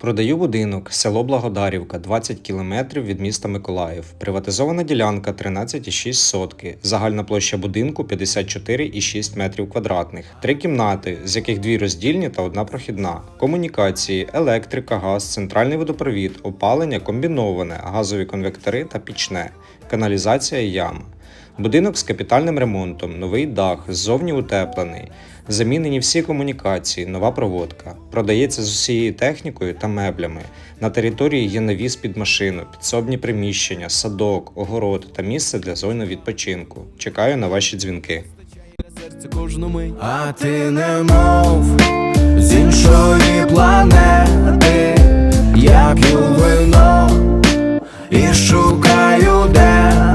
Продаю будинок, село Благодарівка, 20 кілометрів від міста Миколаїв. Приватизована ділянка 13,6 сотки. Загальна площа будинку 54,6 метрів квадратних. Три кімнати, з яких дві роздільні та одна прохідна. Комунікації, електрика, газ, центральний водопровід, опалення комбіноване, газові конвектори та пічне, каналізація і яма. Будинок з капітальним ремонтом, новий дах, ззовні утеплений, замінені всі комунікації, нова проводка. Продається з усією технікою та меблями. На території є навіс під машину, підсобні приміщення, садок, огород та місце для зони відпочинку. Чекаю на ваші дзвінки. А ти не мов з іншої планети, як у вино, і шукаю де.